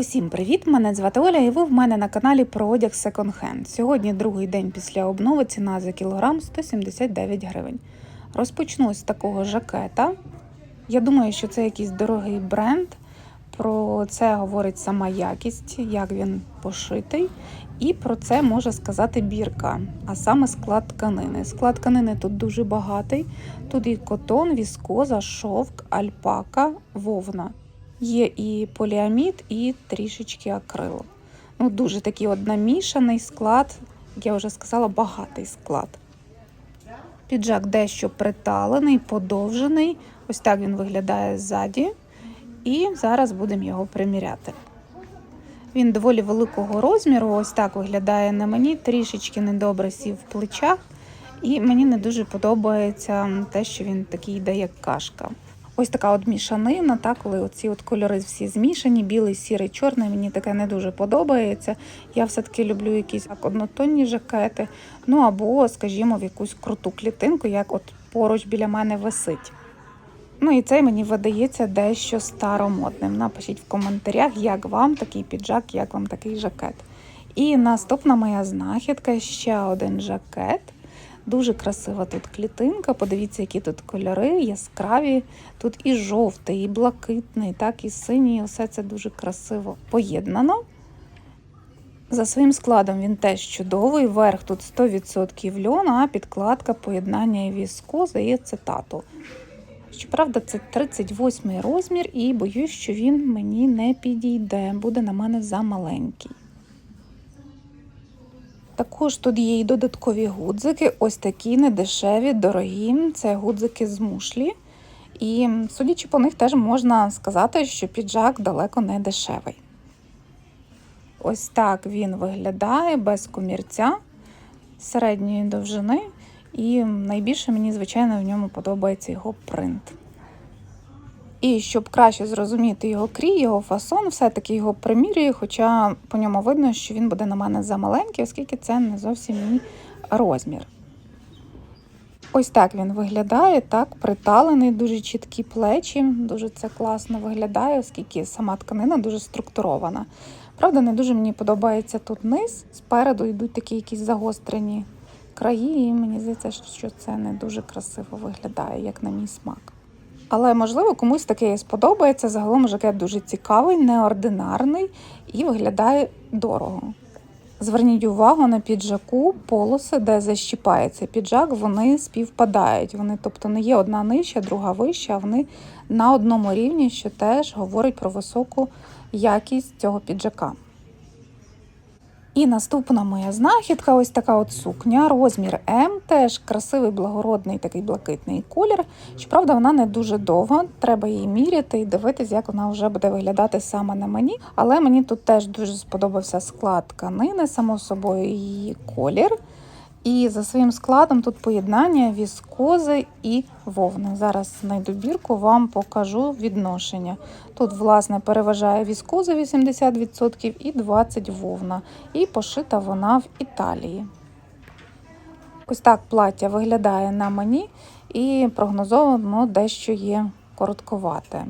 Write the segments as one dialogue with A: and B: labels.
A: Усім привіт! Мене звати Оля, і ви в мене на каналі про одяг Hand. Сьогодні другий день після обнови ціна за кілограм 179 гривень. Розпочну з такого жакета. Я думаю, що це якийсь дорогий бренд. Про це говорить сама якість, як він пошитий. І про це може сказати бірка, а саме склад тканини. Склад тканини тут дуже багатий. Тут і котон, віскоза, шовк, альпака, вовна. Є і поліамід, і трішечки акрилу. Ну, дуже такий от намішаний склад, як я вже сказала, багатий склад. Піджак дещо приталений, подовжений. Ось так він виглядає ззаді. І зараз будемо його приміряти. Він доволі великого розміру, ось так виглядає на мені, трішечки недобре сів в плечах. І мені не дуже подобається те, що він такий йде, як кашка. Ось така от мішанина, так, коли оці от кольори всі змішані, білий, сірий, чорний, мені таке не дуже подобається. Я все-таки люблю якісь так, однотонні жакети, ну або, скажімо, в якусь круту клітинку, як от поруч біля мене висить. Ну і цей мені видається дещо старомодним. Напишіть в коментарях, як вам такий піджак, як вам такий жакет. І наступна моя знахідка ще один жакет. Дуже красива тут клітинка. Подивіться, які тут кольори яскраві. Тут і жовтий, і блакитний, так, і синій. Усе це дуже красиво поєднано. За своїм складом він теж чудовий. Верх тут 100% льон, а підкладка поєднання і віскоза і цитату. Щоправда, це 38 розмір, і боюсь, що він мені не підійде, буде на мене замаленький. Також тут є і додаткові гудзики, ось такі недешеві, дорогі. Це гудзики з мушлі. І, судячи по них, теж можна сказати, що піджак далеко не дешевий. Ось так він виглядає без комірця середньої довжини. І найбільше мені, звичайно, в ньому подобається його принт. І щоб краще зрозуміти його крій, його фасон, все-таки його примірюю, хоча по ньому видно, що він буде на мене замаленький, оскільки це не зовсім мій розмір. Ось так він виглядає, так, приталений, дуже чіткі плечі, дуже це класно виглядає, оскільки сама тканина дуже структурована. Правда, не дуже мені подобається тут низ, спереду йдуть такі якісь загострені краї, і мені здається, що це не дуже красиво виглядає, як на мій смак. Але, можливо, комусь таке і сподобається. Загалом жакет дуже цікавий, неординарний і виглядає дорого. Зверніть увагу на піджаку полоси, де защіпається піджак, вони співпадають. Вони, тобто, не є одна нижча, друга вища, а вони на одному рівні, що теж говорить про високу якість цього піджака. І наступна моя знахідка ось така от сукня, розмір М, теж красивий, благородний такий блакитний колір. Щоправда, вона не дуже довга, треба її міряти і дивитись, як вона вже буде виглядати саме на мені. Але мені тут теж дуже сподобався склад тканини, само собою, її колір. І за своїм складом тут поєднання віскози і вовни. Зараз знайду бірку, вам покажу відношення. Тут, власне, переважає віскоза 80% і 20% вовна. І пошита вона в Італії. Ось так плаття виглядає на мені, і прогнозовано дещо є коротковате.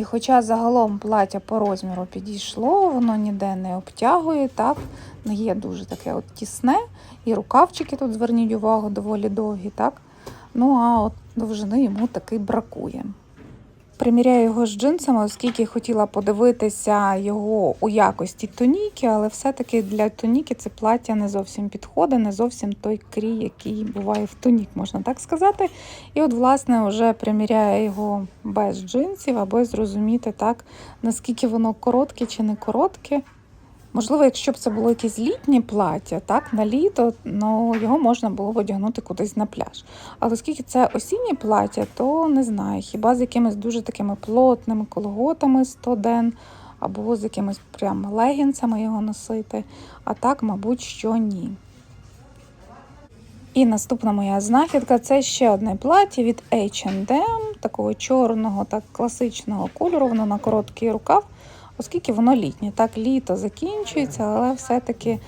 A: І хоча загалом плаття по розміру підійшло, воно ніде не обтягує, так, не є дуже таке от тісне. І рукавчики тут, зверніть увагу, доволі довгі, так? Ну, а от довжини йому таки бракує. Приміряю його з джинсами, оскільки хотіла подивитися його у якості тоніки, але все-таки для тоніки це плаття не зовсім підходить, не зовсім той крій, який буває в тонік, можна так сказати. І от, власне, вже приміряю його без джинсів, аби зрозуміти, так, наскільки воно коротке чи не коротке. Можливо, якщо б це було якесь літнє плаття, так, на літо, ну, його можна було б одягнути кудись на пляж. Але оскільки це осіннє плаття, то не знаю, хіба з якимись дуже такими плотними колготами 100 ден, або з якимись прям легінцями його носити. А так, мабуть, що ні. І наступна моя знахідка це ще одне плаття від H&M, такого чорного, так класичного кольору, воно на короткий рукав оскільки воно літнє. Так, літо закінчується, але все-таки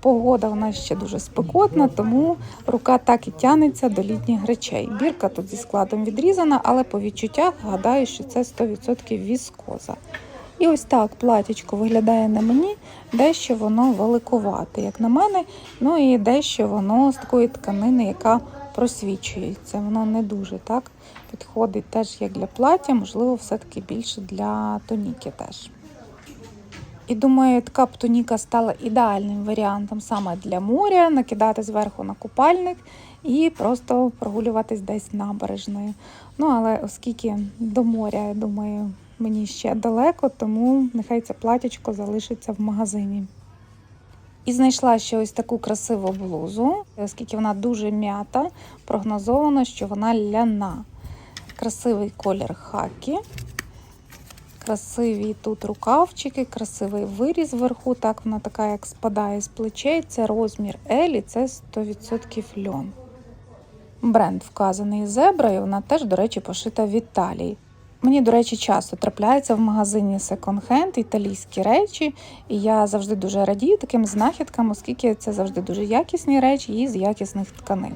A: погода в нас ще дуже спекотна, тому рука так і тянеться до літніх речей. Бірка тут зі складом відрізана, але по відчуттях гадаю, що це 100% віскоза. І ось так платічко виглядає на мені, дещо воно великувате, як на мене. Ну і дещо воно з такої тканини, яка просвічується. Воно не дуже так підходить теж як для плаття, можливо, все-таки більше для тоніки теж. І думаю, така б тоніка стала ідеальним варіантом саме для моря, накидати зверху на купальник і просто прогулюватись десь набережною. Ну, але оскільки до моря, я думаю, мені ще далеко, тому нехай це платячко залишиться в магазині. І знайшла ще ось таку красиву блузу, оскільки вона дуже м'ята, прогнозовано, що вона ляна. Красивий колір хакі. Красиві тут рукавчики, красивий виріз вверху. Так вона така, як спадає з плечей. Це розмір L і це 100% льон. Бренд вказаний зебра, і вона теж, до речі, пошита в Італії. Мені, до речі, часто трапляється в магазині секонд-хенд італійські речі, і я завжди дуже радію таким знахідкам, оскільки це завжди дуже якісні речі і з якісних тканин.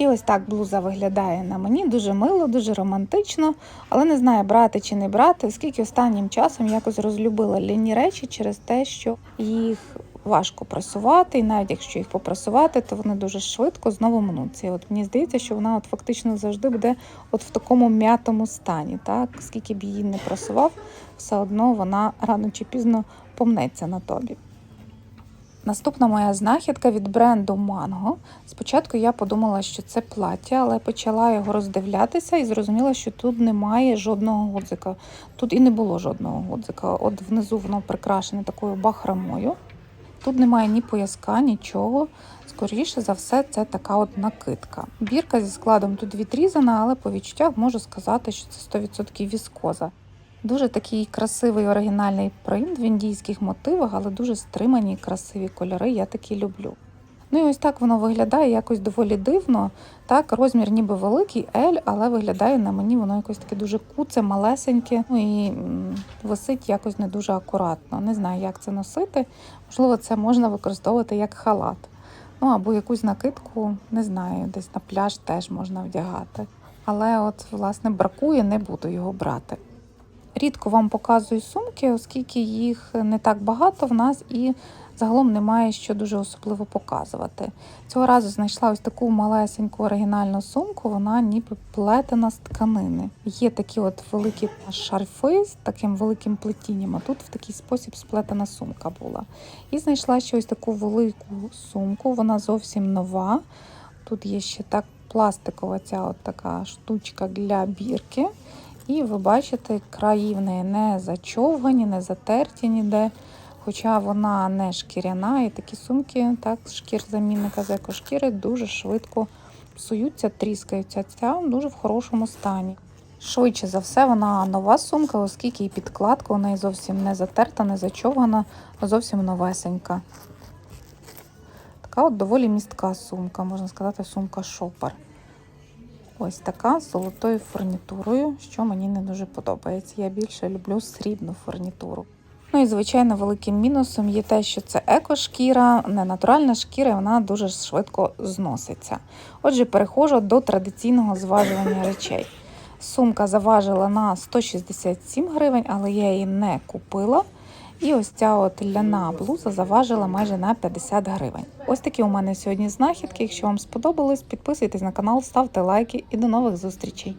A: І ось так блуза виглядає на мені дуже мило, дуже романтично, але не знаю, брати чи не брати, оскільки останнім часом якось розлюбила лінні речі через те, що їх важко прасувати, і навіть якщо їх попрасувати, то вони дуже швидко знову мнуться. І От мені здається, що вона от фактично завжди буде от в такому м'ятому стані. Так? Скільки б її не прасував, все одно вона рано чи пізно помнеться на тобі. Наступна моя знахідка від бренду Mango. Спочатку я подумала, що це плаття, але почала його роздивлятися і зрозуміла, що тут немає жодного гудзика. Тут і не було жодного гудзика. От внизу воно прикрашене такою бахромою. Тут немає ні пояска, нічого. Скоріше за все, це така от накидка. Бірка зі складом тут відрізана, але по відчуттях можу сказати, що це 100% віскоза. Дуже такий красивий оригінальний принт в індійських мотивах, але дуже стримані красиві кольори. Я такі люблю. Ну і ось так воно виглядає якось доволі дивно. Так, розмір ніби великий L, але виглядає на мені воно якось таке дуже куце, малесеньке. Ну і висить якось не дуже акуратно. Не знаю, як це носити. Можливо, це можна використовувати як халат. Ну або якусь накидку, не знаю, десь на пляж теж можна вдягати. Але от, власне, бракує, не буду його брати. Рідко вам показую сумки, оскільки їх не так багато в нас і загалом немає що дуже особливо показувати. Цього разу знайшла ось таку малесеньку оригінальну сумку, вона ніби плетена з тканини. Є такі от великі шарфи з таким великим плетінням, а тут в такий спосіб сплетена сумка була. І знайшла ще ось таку велику сумку, вона зовсім нова. Тут є ще так пластикова ця от така штучка для бірки. І ви бачите, краї в неї не зачовгані, не затерті ніде. Хоча вона не шкіряна, і такі сумки, так, шкір замінника з екошкіри дуже швидко псуються, тріскаються. Ця дуже в хорошому стані. Швидше за все, вона нова сумка, оскільки і підкладка у неї зовсім не затерта, не зачовгана, зовсім новесенька. Така от доволі містка сумка, можна сказати, сумка шопер. Ось така з золотою фурнітурою, що мені не дуже подобається. Я більше люблю срібну фурнітуру. Ну і звичайно, великим мінусом є те, що це екошкіра, не натуральна шкіра, і вона дуже швидко зноситься. Отже, переходжу до традиційного зважування речей. Сумка заважила на 167 гривень, але я її не купила. І ось ця от ляна блуза заважила майже на 50 гривень. Ось такі у мене сьогодні знахідки. Якщо вам сподобалось, підписуйтесь на канал, ставте лайки і до нових зустрічей.